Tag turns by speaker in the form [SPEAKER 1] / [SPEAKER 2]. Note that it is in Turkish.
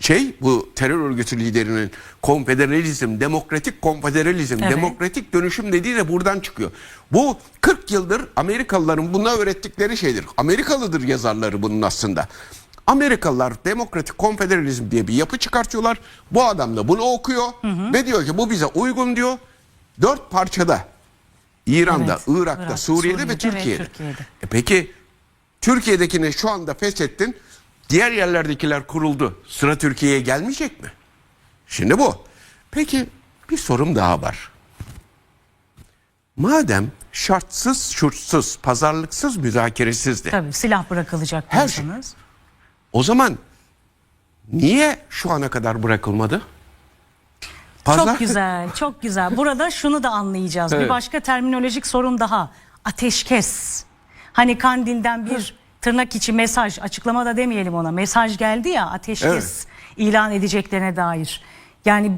[SPEAKER 1] şey bu terör örgütü liderinin konfederalizm, demokratik konfederalizm,
[SPEAKER 2] Evet.
[SPEAKER 1] demokratik dönüşüm dediği de buradan çıkıyor. Bu 40 yıldır Amerikalıların buna öğrettikleri şeydir. Amerikalıdır yazarları bunun aslında. Amerikalılar demokratik konfederalizm diye bir yapı çıkartıyorlar. Bu adam da bunu okuyor ve diyor ki bu bize uygun diyor. Dört parçada İran'da,
[SPEAKER 2] Evet,
[SPEAKER 1] Irak'ta,
[SPEAKER 2] Irak,
[SPEAKER 1] Suriye'de, ve
[SPEAKER 2] Suriye'de ve
[SPEAKER 1] Türkiye'de.
[SPEAKER 2] Türkiye'de.
[SPEAKER 1] E peki Türkiye'dekini şu anda feshettin. Diğer yerlerdekiler kuruldu. Sıra Türkiye'ye gelmeyecek mi? Şimdi bu. Peki bir sorum daha var. Madem şartsız, şurtsuz, pazarlıksız, müzakeresizdi.
[SPEAKER 2] Tabii silah bırakılacak
[SPEAKER 1] Her şey. O zaman niye şu ana kadar bırakılmadı?
[SPEAKER 2] Çok güzel, çok güzel. Burada şunu da anlayacağız. Bir
[SPEAKER 1] Evet.
[SPEAKER 2] başka terminolojik sorun daha. Ateşkes. Hani Kandil'den bir tırnak içi mesaj, açıklama da demeyelim ona. Mesaj geldi ya ateşkes
[SPEAKER 1] Evet.
[SPEAKER 2] ilan edeceklerine dair. Yani